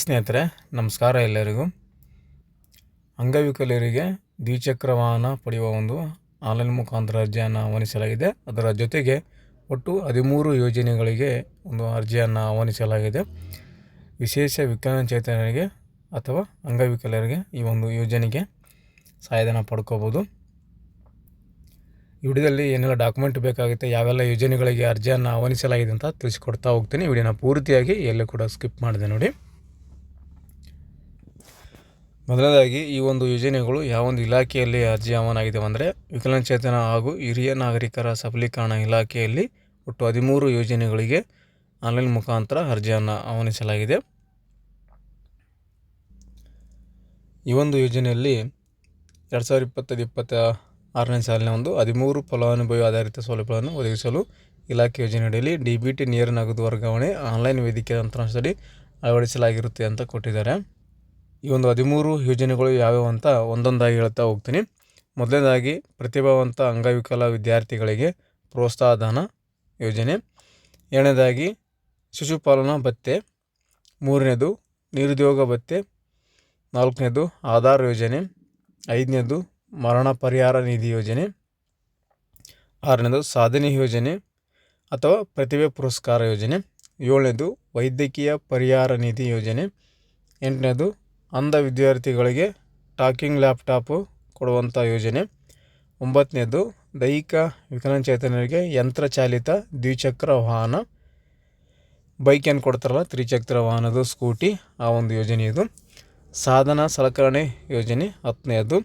ಸ್ನೇಹಿತರೆ, ನಮಸ್ಕಾರ ಎಲ್ಲರಿಗೂ. ಅಂಗವಿಕಲರಿಗೆ ದ್ವಿಚಕ್ರ ವಾಹನ ಪಡೆಯುವ ಒಂದು ಆನ್ಲೈನ್ ಮುಖಾಂತರ ಅರ್ಜಿಯನ್ನು ಆಹ್ವಾನಿಸಲಾಗಿದೆ. ಅದರ ಜೊತೆಗೆ ಒಟ್ಟು ಹದಿಮೂರು ಯೋಜನೆಗಳಿಗೆ ಒಂದು ಅರ್ಜಿಯನ್ನು ಆಹ್ವಾನಿಸಲಾಗಿದೆ. ವಿಶೇಷ ವಿಕಲಚೇತನರಿಗೆ ಅಥವಾ ಅಂಗವಿಕಲರಿಗೆ ಈ ಒಂದು ಯೋಜನೆಗೆ ಸಹಾಯಧನ ಪಡ್ಕೋಬೋದು. ವಿಡಿಯೋದಲ್ಲಿ ಏನೆಲ್ಲ ಡಾಕ್ಯುಮೆಂಟ್ ಬೇಕಾಗುತ್ತೆ, ಯಾವೆಲ್ಲ ಯೋಜನೆಗಳಿಗೆ ಅರ್ಜಿಯನ್ನು ಆಹ್ವಾನಿಸಲಾಗಿದೆ ಅಂತ ತಿಳಿಸ್ಕೊಡ್ತಾ ಹೋಗ್ತೀನಿ. ವಿಡಿಯೋನ ಪೂರ್ತಿಯಾಗಿ ಎಲ್ಲೂ ಕೂಡ ಸ್ಕಿಪ್ ಮಾಡಿದೆ ನೋಡಿ. ಮೊದಲನೇದಾಗಿ ಈ ಒಂದು ಯೋಜನೆಗಳು ಯಾವ ಒಂದು ಇಲಾಖೆಯಲ್ಲಿ ಅರ್ಜಿ ಆಹ್ವಾನಾಗಿದ್ದಾವೆ ಅಂದರೆ ವಿಕಲಚೇತನ ಹಾಗೂ ಹಿರಿಯ ನಾಗರಿಕರ ಸಬಲೀಕರಣ ಇಲಾಖೆಯಲ್ಲಿ ಒಟ್ಟು ಹದಿಮೂರು ಯೋಜನೆಗಳಿಗೆ ಆನ್ಲೈನ್ ಮುಖಾಂತರ ಅರ್ಜಿಯನ್ನು ಆಹ್ವಾನಿಸಲಾಗಿದೆ. ಈ ಒಂದು ಯೋಜನೆಯಲ್ಲಿ ಎರಡು ಸಾವಿರದ ಇಪ್ಪತ್ತೈದು ಇಪ್ಪತ್ತ ಆರನೇ ಸಾಲಿನ ಒಂದು ಹದಿಮೂರು ಫಲಾನುಭವಿ ಆಧಾರಿತ ಸೌಲಭ್ಯಗಳನ್ನು ಒದಗಿಸಲು ಇಲಾಖೆ ಯೋಜನೆಯಡಿಯಲ್ಲಿ ಡಿ ಬಿ ಟಿ ನೇರ ನಗದು ವರ್ಗಾವಣೆ, ಆನ್ಲೈನ್ ವೇದಿಕೆ ತಂತ್ರಾಂಶದಲ್ಲಿ ಅಳವಡಿಸಲಾಗಿರುತ್ತೆ ಅಂತ ಕೊಟ್ಟಿದ್ದಾರೆ. ಈ ಒಂದು ಹದಿಮೂರು ಯೋಜನೆಗಳು ಯಾವ್ಯಾವ ಅಂತ ಒಂದೊಂದಾಗಿ ಹೇಳ್ತಾ ಹೋಗ್ತೀನಿ. ಮೊದಲನೇದಾಗಿ ಪ್ರತಿಭಾವಂತ ಅಂಗವಿಕಲ ವಿದ್ಯಾರ್ಥಿಗಳಿಗೆ ಪ್ರೋತ್ಸಾಹಧನ ಯೋಜನೆ. ಎರಡನೇದಾಗಿ ಶಿಶುಪಾಲನಾ ಭತ್ತೆ. ಮೂರನೇದು ನಿರುದ್ಯೋಗ ಭತ್ತೆ. ನಾಲ್ಕನೇದು ಆಧಾರ್ ಯೋಜನೆ. ಐದನೇದು ಮರಣ ಪರಿಹಾರ ನಿಧಿ ಯೋಜನೆ. ಆರನೇದು ಸಾಧನೆ ಯೋಜನೆ ಅಥವಾ ಪ್ರತಿಭೆ ಪುರಸ್ಕಾರ ಯೋಜನೆ. ಏಳನೇದು ವೈದ್ಯಕೀಯ ಪರಿಹಾರ ನಿಧಿ ಯೋಜನೆ. ಎಂಟನೇದು ಅಂಧ ವಿದ್ಯಾರ್ಥಿಗಳಿಗೆ ಟಾಕಿಂಗ್ ಲ್ಯಾಪ್ಟಾಪು ಕೊಡುವಂಥ ಯೋಜನೆ. ಒಂಬತ್ತನೇದು, ದೈಹಿಕ ವಿಕಲಚೇತನರಿಗೆ ಯಂತ್ರಚಾಲಿತ ದ್ವಿಚಕ್ರ ವಾಹನ. ಬೈಕ್ ಏನು ಕೊಡ್ತಾರಲ್ಲ, ತ್ರಿಚಕ್ರ ವಾಹನದ ಸ್ಕೂಟಿ, ಆ ಒಂದು ಯೋಜನೆ ಇದು. ಸಾಧನ ಸಲಕರಣೆ ಯೋಜನೆ ಹತ್ತನೇದು,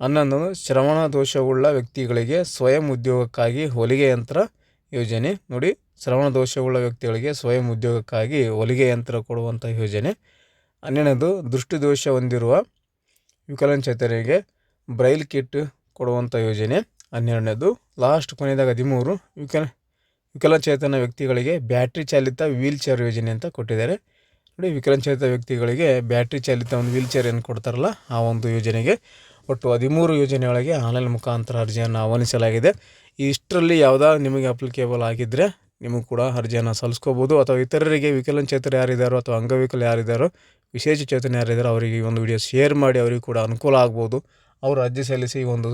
ಹನ್ನೊಂದು, ಶ್ರವಣ ದೋಷವುಳ್ಳ ವ್ಯಕ್ತಿಗಳಿಗೆ ಸ್ವಯಂ ಉದ್ಯೋಗಕ್ಕಾಗಿ ಹೊಲಿಗೆ ಯಂತ್ರ ಯೋಜನೆ. ನೋಡಿ, ಶ್ರವಣ ದೋಷವುಳ್ಳ ವ್ಯಕ್ತಿಗಳಿಗೆ ಸ್ವಯಂ ಉದ್ಯೋಗಕ್ಕಾಗಿ ಹೊಲಿಗೆ ಯಂತ್ರ ಕೊಡುವಂಥ ಯೋಜನೆ. ಹನ್ನೆರಡನೇದು, ದೃಷ್ಟಿದೋಷ ಹೊಂದಿರುವ ವಿಕಲಂಚೇತನಿಗೆ ಬ್ರೈಲ್ ಕಿಟ್ ಕೊಡುವಂಥ ಯೋಜನೆ. ಹನ್ನೆರಡನೇದು, ಲಾಸ್ಟ್ ಕೊನೆಯದಾಗ ಹದಿಮೂರು ವಿಕಲ, ವಿಕಲಚೇತನ ವ್ಯಕ್ತಿಗಳಿಗೆ ಬ್ಯಾಟ್ರಿ ಚಾಲಿತ ವೀಲ್ ಚೇರ್ ಯೋಜನೆ ಅಂತ ಕೊಟ್ಟಿದ್ದಾರೆ. ನೋಡಿ ವಿಕಲಚೇತ ವ್ಯಕ್ತಿಗಳಿಗೆ ಬ್ಯಾಟ್ರಿ ಚಾಲಿತ ಒಂದು ವೀಲ್ ಚೇರ್ ಏನು ಕೊಡ್ತಾರಲ್ಲ, ಆ ಒಂದು ಯೋಜನೆಗೆ. ಒಟ್ಟು ಹದಿಮೂರು ಯೋಜನೆಗಳಿಗೆ ಆನ್ಲೈನ್ ಮುಖಾಂತರ ಅರ್ಜಿಯನ್ನು ಆಹ್ವಾನಿಸಲಾಗಿದೆ. ಇಷ್ಟರಲ್ಲಿ ಯಾವುದಾದ್ರು ನಿಮಗೆ ಅಪ್ಲಿಕೇಬಲ್ ಆಗಿದ್ದರೆ ನಿಮಗೂ ಕೂಡ ಅರ್ಜಿಯನ್ನು ಸಲ್ಲಿಸ್ಕೋಬೋದು. ಅಥವಾ ಇತರರಿಗೆ ವಿಕಲಚೇತರು ಯಾರಿದ್ದಾರೋ ಅಥವಾ ಅಂಗವಿಕಲ ಯಾರಿದ್ದಾರೋ ವಿಶೇಷ ಚೇತನ ಯಾರಿದ್ದಾರೋ ಅವರಿಗೆ ಈ ಒಂದು ವಿಡಿಯೋ ಶೇರ್ ಮಾಡಿ ಅವರಿಗೂ ಕೂಡ ಅನುಕೂಲ ಆಗ್ಬೋದು. ಅವರು ಅರ್ಜಿ ಸಲ್ಲಿಸಿ ಈ ಒಂದು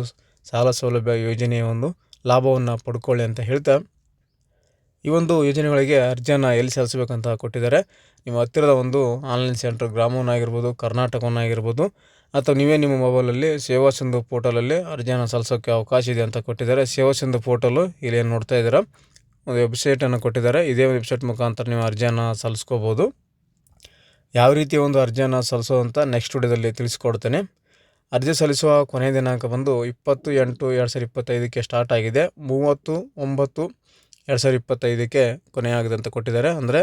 ಸಾಲ ಸೌಲಭ್ಯ ಯೋಜನೆಯ ಒಂದು ಲಾಭವನ್ನು ಪಡ್ಕೊಳ್ಳಿ ಅಂತ ಹೇಳ್ತಾ, ಈ ಒಂದು ಯೋಜನೆಗಳಿಗೆ ಅರ್ಜಿಯನ್ನು ಎಲ್ಲಿ ಸಲ್ಲಿಸಬೇಕಂತ ಕೊಟ್ಟಿದ್ದಾರೆ. ನಿಮ್ಮ ಹತ್ತಿರದ ಒಂದು ಆನ್ಲೈನ್ ಸೆಂಟ್ರ್ ಗ್ರಾಮವನ್ನಾಗಿರ್ಬೋದು ಕರ್ನಾಟಕವನ್ನಾಗಿರ್ಬೋದು ಅಥವಾ ನೀವೇ ನಿಮ್ಮ ಮೊಬೈಲಲ್ಲಿ ಸೇವಾ ಸಿಂಧು ಪೋರ್ಟಲಲ್ಲಿ ಅರ್ಜಿಯನ್ನು ಸಲ್ಲಿಸೋಕ್ಕೆ ಅವಕಾಶ ಇದೆ ಅಂತ ಕೊಟ್ಟಿದ್ದಾರೆ. ಸೇವಾ ಸಿಂಧು ಪೋರ್ಟಲು ಇಲ್ಲಿ ನೋಡ್ತಾ ಇದ್ದೀರಾ. ಒಂದು ವೆಬ್ಸೈಟನ್ನು ಕೊಟ್ಟಿದ್ದಾರೆ. ಇದೇ ವೆಬ್ಸೈಟ್ ಮುಖಾಂತರ ನೀವು ಅರ್ಜಿಯನ್ನು ಸಲ್ಲಿಸ್ಕೋಬೋದು. ಯಾವ ರೀತಿ ಒಂದು ಅರ್ಜಿಯನ್ನು ಸಲ್ಲಿಸೋ ಅಂತ ನೆಕ್ಸ್ಟ್ ವಿಡಿಯೋದಲ್ಲಿ ತಿಳಿಸ್ಕೊಡ್ತೇನೆ. ಅರ್ಜಿ ಸಲ್ಲಿಸುವ ಕೊನೆಯ ದಿನಾಂಕ ಬಂದು ಇಪ್ಪತ್ತು ಎಂಟು ಎರಡು ಸಾವಿರದ ಇಪ್ಪತ್ತೈದಕ್ಕೆ ಸ್ಟಾರ್ಟ್ ಆಗಿದೆ. ಮೂವತ್ತು, ಒಂಬತ್ತು ಎರಡು ಸಾವಿರದ ಇಪ್ಪತ್ತೈದಕ್ಕೆ ಕೊನೆಯಾಗಿದೆ ಅಂತ ಕೊಟ್ಟಿದ್ದಾರೆ. ಅಂದರೆ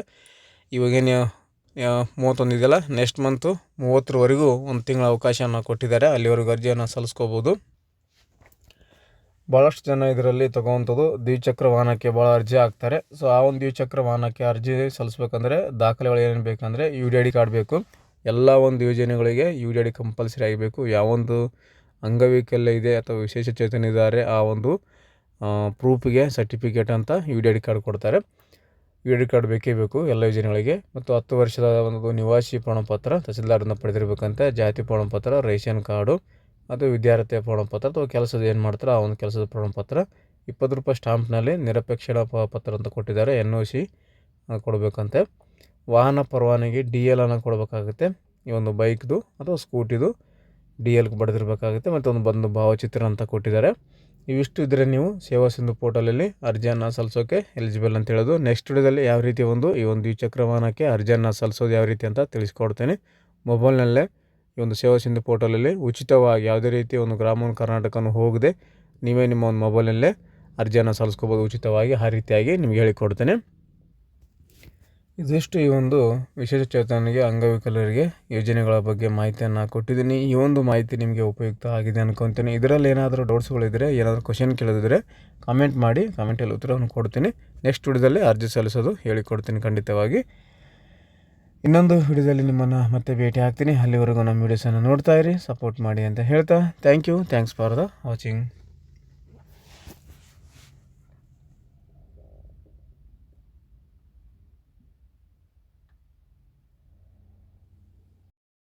ಇವಾಗೇನು ಮೂವತ್ತೊಂದು ಇದೆಯಲ್ಲ ನೆಕ್ಸ್ಟ್ ಮಂತು ಮೂವತ್ತರವರೆಗೂ ಒಂದು ತಿಂಗಳ ಅವಕಾಶವನ್ನು ಕೊಟ್ಟಿದ್ದಾರೆ. ಅಲ್ಲಿವರೆಗೂ ಅರ್ಜಿಯನ್ನು ಸಲ್ಲಿಸ್ಕೋಬೋದು. ಭಾಳಷ್ಟು ಜನ ಇದರಲ್ಲಿ ತಗೊಂಥದ್ದು ದ್ವಿಚಕ್ರ ವಾಹನಕ್ಕೆ ಭಾಳ ಅರ್ಜಿ ಹಾಕ್ತಾರೆ. ಸೊ ಆ ಒಂದು ದ್ವಿಚಕ್ರ ವಾಹನಕ್ಕೆ ಅರ್ಜಿ ಸಲ್ಲಿಸ್ಬೇಕಂದ್ರೆ ದಾಖಲೆಗಳು ಏನೇನು ಬೇಕಂದರೆ U D I D card ಬೇಕು. ಎಲ್ಲ ಒಂದು ಯೋಜನೆಗಳಿಗೆ U D I D compulsory ಆಗಬೇಕು ಯಾವೊಂದು ಅಂಗವೈಕಲ್ಯ ಇದೆ ಅಥವಾ ವಿಶೇಷ ಚೇತನ ಇದ್ದಾರೆ, ಆ ಒಂದು ಪ್ರೂಫಿಗೆ ಸರ್ಟಿಫಿಕೇಟ್ ಅಂತ U D I D card ಕೊಡ್ತಾರೆ. ಯು ಡಿ ಕಾರ್ಡ್ ಬೇಕೇ ಬೇಕು ಎಲ್ಲ ಯೋಜನೆಗಳಿಗೆ. ಮತ್ತು ಹತ್ತು ವರ್ಷದ ಒಂದು ನಿವಾಸಿ ಪ್ರಮಾಣಪತ್ರ ತಹಸೀಲ್ದಾರನ್ನು ಪಡೆದಿರಬೇಕಂತೆ ಜಾತಿ ಪ್ರಮಾಣಪತ್ರ, ರೇಷನ್ ಕಾರ್ಡು ಅದು ವಿದ್ಯಾರ್ಥಿಯ ಪ್ರಮಾಣಪತ್ರ ಅಥವಾ ಕೆಲಸದ ಏನು ಮಾಡ್ತಾರೆ ಆ ಒಂದು ಕೆಲಸದ ಪ್ರಮಾಣಪತ್ರ ಇಪ್ಪತ್ತು ರೂಪಾಯಿ ಸ್ಟಾಂಪ್ನಲ್ಲಿ ನಿರಪೇಕ್ಷಣ ಪತ್ರ ಅಂತ ಕೊಟ್ಟಿದ್ದಾರೆ ಎನ್ ಒ ಸಿ ಕೊಡಬೇಕಂತೆ. ವಾಹನ ಪರವಾನಗಿ ಡಿ ಎಲ್ ಅನ್ನು ಕೊಡಬೇಕಾಗುತ್ತೆ. ಈ ಒಂದು ಬೈಕ್ದು ಅಥವಾ ಸ್ಕೂಟಿದು ಡಿ ಎಲ್ಗೆ ಬರೆದಿರಬೇಕಾಗುತ್ತೆ ಮತ್ತು ಒಂದು ಬಂದು ಭಾವಚಿತ್ರ ಅಂತ ಕೊಟ್ಟಿದ್ದಾರೆ. ಇವಿಷ್ಟು ಇದ್ದರೆ ನೀವು ಸೇವಾ ಸಿಂಧು ಪೋರ್ಟಲಲ್ಲಿ ಅರ್ಜಿಯನ್ನು ಸಲ್ಲಿಸೋಕೆ ಎಲಿಜಿಬಲ್ ಅಂತ ಹೇಳೋದು. ನೆಕ್ಸ್ಟ್ ವಿಡಿಯೋದಲ್ಲಿ ಯಾವ ರೀತಿ ಒಂದು ಈ ಒಂದು ದ್ವಿಚಕ್ರ ವಾಹನಕ್ಕೆ ಅರ್ಜಿಯನ್ನು ಸಲ್ಲಿಸೋದು ಯಾವ ರೀತಿ ಅಂತ ತಿಳಿಸ್ಕೊಡ್ತೇನೆ. ಮೊಬೈಲ್ನಲ್ಲೇ ಈ ಒಂದು ಸೇವಾ ಸಿಂಧು ಪೋರ್ಟಲಲ್ಲಿ ಉಚಿತವಾಗಿ ಯಾವುದೇ ರೀತಿ ಒಂದು ಗ್ರಾಮ ಕರ್ನಾಟಕನ ಹೋಗದೆ ನೀವೇ ನಿಮ್ಮ ಒಂದು ಮೊಬೈಲಲ್ಲೇ ಅರ್ಜಿಯನ್ನು ಸಲ್ಲಿಸ್ಕೋಬೋದು ಉಚಿತವಾಗಿ, ಆ ರೀತಿಯಾಗಿ ನಿಮಗೆ ಹೇಳಿಕೊಡ್ತೇನೆ. ಇದಿಷ್ಟು ಈ ಒಂದು ವಿಶೇಷ ಚೇತನಿಗೆ ಅಂಗವಿಕಲರಿಗೆ ಯೋಜನೆಗಳ ಬಗ್ಗೆ ಮಾಹಿತಿಯನ್ನು ಕೊಟ್ಟಿದ್ದೀನಿ. ಈ ಒಂದು ಮಾಹಿತಿ ನಿಮಗೆ ಉಪಯುಕ್ತ ಆಗಿದೆ ಅನ್ಕೊತೀನಿ. ಇದರಲ್ಲಿ ಏನಾದರೂ ಡೌಟ್ಸ್ಗಳಿದ್ದರೆ ಏನಾದರೂ ಕ್ವಶನ್ ಕೇಳಿದ್ರೆ ಕಾಮೆಂಟ್ ಮಾಡಿ ಕಾಮೆಂಟಲ್ಲಿ ಉತ್ತರವನ್ನು ಕೊಡ್ತೀನಿ. ನೆಕ್ಸ್ಟ್ ವಿಡಿಯೋದಲ್ಲಿ ಅರ್ಜಿ ಸಲ್ಲಿಸೋದು ಹೇಳಿಕೊಡ್ತೀನಿ ಖಂಡಿತವಾಗಿ. ಇನ್ನೊಂದು ವಿಡಿಯೋದಲ್ಲಿ ನಿಮ್ಮನ್ನು ಮತ್ತೆ ಭೇಟಿ ಆಗ್ತೀನಿ. ಅಲ್ಲಿವರೆಗೂ ನಮ್ಮ ವೀಡಿಯೋಸನ್ನು ನೋಡ್ತಾ ಇರಿ ಸಪೋರ್ಟ್ ಮಾಡಿ ಅಂತ ಹೇಳ್ತಾ thank you thanks for the watching